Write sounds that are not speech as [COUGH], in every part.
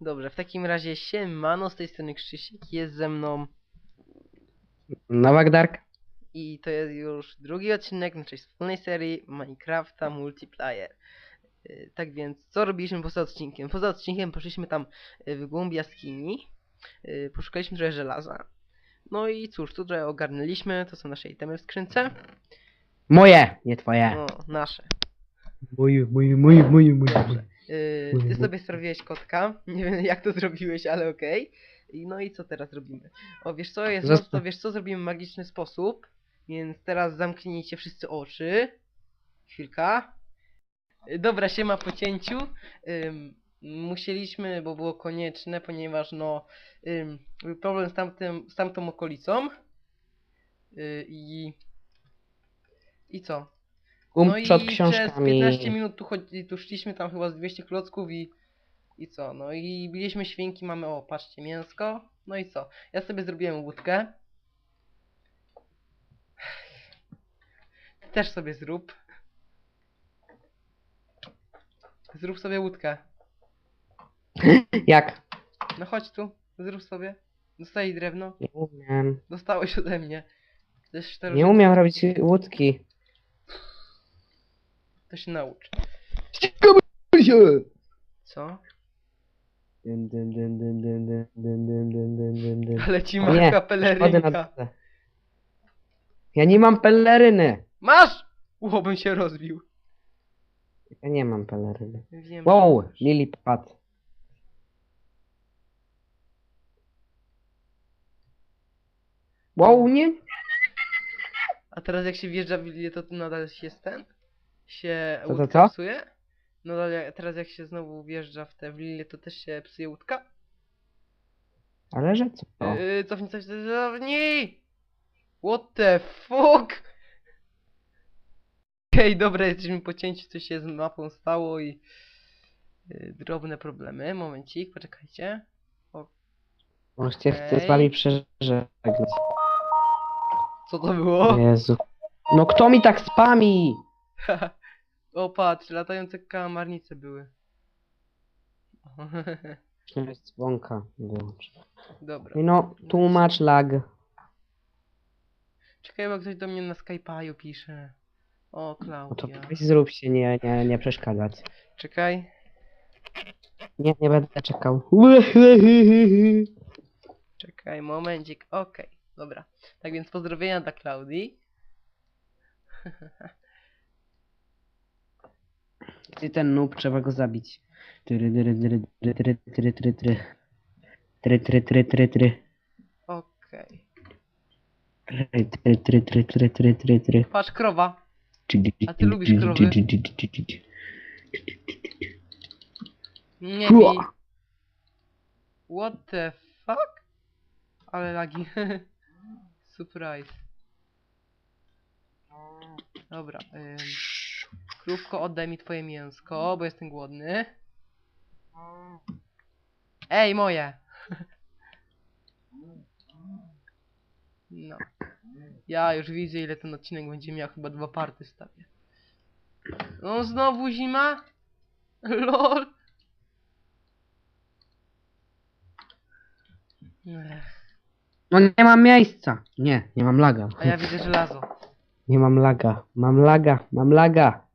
Dobrze, w takim razie siemano, z tej strony Krzysiek, jest ze mną Nowak Dark? i to jest już drugi odcinek naszej wspólnej serii Minecrafta Multiplayer. Y, Tak więc, co robiliśmy poza odcinkiem? Poza odcinkiem poszliśmy tam y, w głąb jaskini, y, poszukaliśmy trochę żelaza. No i cóż, tu trochę ogarnęliśmy, to są nasze itemy w skrzynce. Moje, nie twoje. No, nasze. Moje, moje, moje, moje, moje. Dobrze. Yy, ty sobie sprawiłeś kotka. [LAUGHS] Nie wiem jak to zrobiłeś, ale okej. I No i co teraz robimy? O wiesz co, jest Zosta- to wiesz co, zrobimy magiczny sposób. Więc teraz zamknijcie wszyscy oczy. Chwilka. Yy, Dobra, siema po cięciu. Ym, musieliśmy, bo było konieczne, ponieważ no ym, był problem z, tamtym, z tamtą okolicą. Yy, I i co? Um No i przed przez książkami. 15 minut tu, chodzi, tu szliśmy tam chyba z 200 klocków i i co? No i biliśmy świnki, mamy o, patrzcie, mięsko. No i co? Ja sobie zrobiłem łódkę. Ty też sobie zrób. Zrób sobie łódkę. Jak? No chodź tu, zrób sobie. Dostaj drewno. Nie umiem. Dostałeś ode mnie. Też Nie umiem robić łódki. To się naucz. Co? Dyn, dyn, dyn. Ale O nie, Chodzę na pelerynka. dole. Ja nie mam peleryny. Masz! Ucho bym się rozbił. Ja nie mam peleryny. Wiem. Wow, masz. lilipad. Wow, nie? A teraz jak się wjeżdża w Wilię, to nadal się ten? Się Co, co, łódka co? psuje? Nadal jak, teraz jak się znowu wjeżdża w tę Wilię, to też się psuje łódka? Ale że co? Yy, cofnij, cofnij, cofnij! What the fuck? [LAUGHS] Okej, dobra, jesteśmy po cięciu, coś się z mapą stało i... Yy, drobne problemy, momencik, poczekajcie. Możecie chcę z okej. wami przeżegnać. Co to było? Jezu. No kto mi tak spami? [LAUGHS] o patrz, latające kamarnice były. Jest dzwonka. Wyłącz. Dobra. No, tłumacz lag. Czekaj, bo ktoś do mnie na Skype'aju pisze. O, No to Klaudia. weź zrób się, nie, nie, nie przeszkadzać. Czekaj. Nie, nie będę czekał. [LAUGHS] Czekaj, momencik. Okej, dobra. Tak więc pozdrowienia dla Klaudii. [LAUGHS] Ty ten noob, trzeba go zabić. Try, try, try, try, try, try, try, try. Try, try, try, try. Okej. Try, try, try, try, try, try, try, try. Patrz, krowa. A ty lubisz krowy? Nie bij. Hua. What the fuck? Ale lagi. Surprise. Dobra. Ym. Krówko, oddaj mi twoje mięsko, bo jestem głodny. Ej, moje! No. Ja już widzę, ile ten odcinek będzie miał. Chyba dwa party stawię. No, znowu zima? LOL. Ech, No nie mam miejsca. Nie, nie mam laga. a ja widzę żelazo. Nie mam laga. Mam laga, mam laga.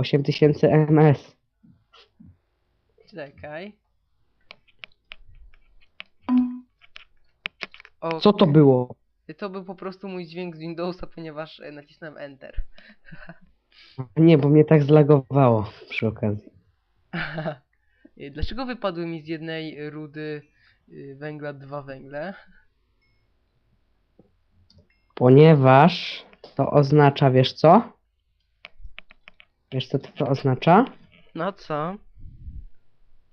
8000 ms. Czekaj. O, Co to było? To był po prostu mój dźwięk z Windowsa, ponieważ e, nacisnąłem Enter. [LAUGHS] Nie, bo mnie tak zlagowało przy okazji. [LAUGHS] E, Dlaczego wypadły mi z jednej rudy y, węgla dwa węgle? Ponieważ to oznacza, wiesz co? Wiesz co to oznacza? No co?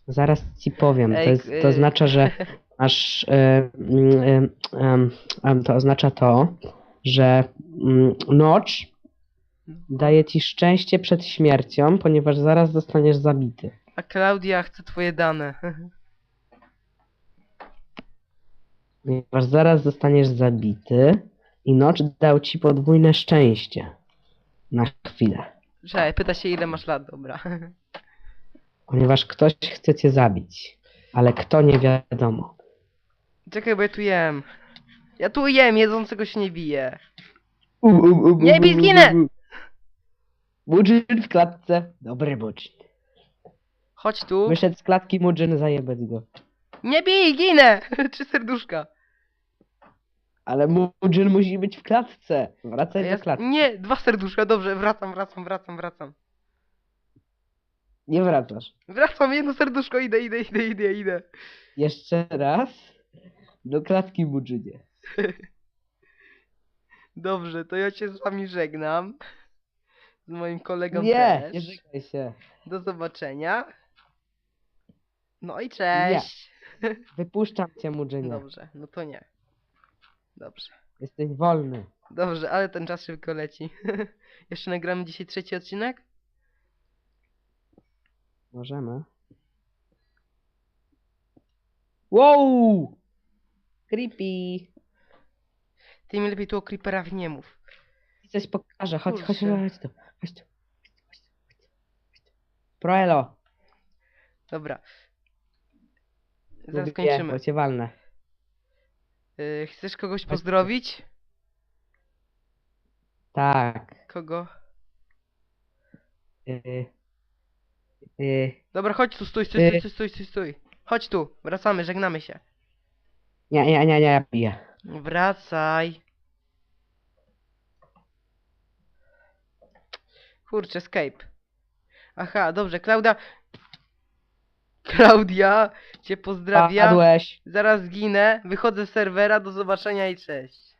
Zaraz ci powiem. To, jest, y- to oznacza, że [LAUGHS] masz. y, y, to oznacza to, że mm, noc daje ci szczęście przed śmiercią, ponieważ zaraz zostaniesz zabity. A Klaudia chce twoje dane. [LAUGHS] Ponieważ zaraz zostaniesz zabity i noc dał ci podwójne szczęście. Na chwilę. Czekaj, pyta się ile masz lat, dobra. [LAUGHS] Ponieważ ktoś chce cię zabić. Ale kto nie wiadomo. Czekaj, bo ja tu jem. Ja tu jem, jedzącego się nie bije. U, u, u, Nie bij, zginę! Murzyn w klatce. Dobry Murzyn. Chodź tu. Wyszedł z klatki Murzyn, zajebać go. Nie bij, ginę! [LAUGHS] Trzy serduszka. Ale Murzyn musi być w klatce. Wracaj do klatki. Nie, dwa serduszka, dobrze, wracam, wracam, wracam, wracam. Nie wracasz. Wracam, jedno serduszko, idę, idę, idę, idę, idę. Jeszcze raz. Do klatki Murzynie. [LAUGHS] Dobrze, to ja cię z wami żegnam. Z moim kolegą Nie, też. nie żegnaj się. Do zobaczenia. No i cześć. [LAUGHS] Wypuszczam cię Murzynie. Dobrze, no to nie. Dobrze. Jesteś wolny. Dobrze, ale ten czas szybko leci. [LAUGHS] Jeszcze nagramy dzisiaj trzeci odcinek? Możemy. Wow! Creepy. Ty mi lepiej tu o creeperach nie mów. Coś pokażę. Chodź, chodź, Kurczę. chodź tu. Chodź tu. Chodź tu, chodź tu, chodź tu. Proelo. Dobra. Zaraz Lubię, kończymy. bo cię walnę. Y, chcesz kogoś Chodź. pozdrowić? Tak. Kogo? Yy. Yy. Dobra, chodź tu, stój, stój, stój, stój, stój, stój, stój. Chodź tu, wracamy, żegnamy się. Nie, nie, nie, nie, ja piję. Wracaj. Kurczę, escape. Aha, dobrze, Klaudia. Klaudia, cię pozdrawiam. Padłeś. Zaraz zginę, wychodzę z serwera, do zobaczenia i cześć.